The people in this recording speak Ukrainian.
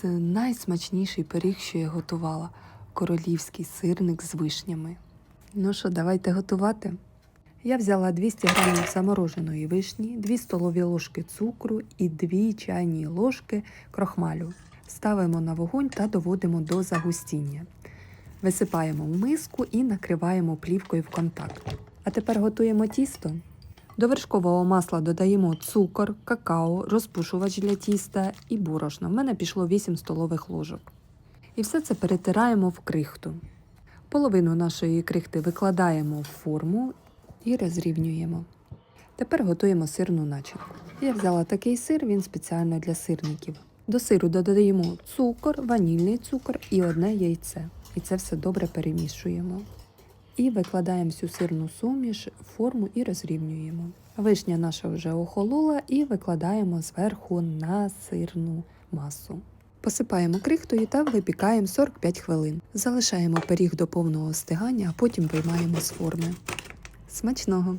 Це найсмачніший пиріг, що я готувала. Королівський сирник з вишнями. Ну що, давайте готувати. Я взяла 200 грамів замороженої вишні, 2 столові ложки цукру і 2 чайні ложки крохмалю. Ставимо на вогонь та доводимо до загустіння. Висипаємо в миску і накриваємо плівкою в контакт. А тепер готуємо тісто. До вершкового масла додаємо цукор, какао, розпушувач для тіста і борошно. В мене пішло 8 столових ложок. І все це перетираємо в крихту. Половину нашої крихти викладаємо в форму і розрівнюємо. Тепер готуємо сирну начинку. Я взяла такий сир, він спеціально для сирників. До сиру додаємо цукор, ванільний цукор і одне яйце. І це все добре перемішуємо. І викладаємо всю сирну суміш форму і розрівнюємо. Вишня наша вже охолола і викладаємо зверху на сирну масу. Посипаємо крихтою та випікаємо 45 хвилин. Залишаємо пиріг до повного остигання, а потім виймаємо з форми. Смачного!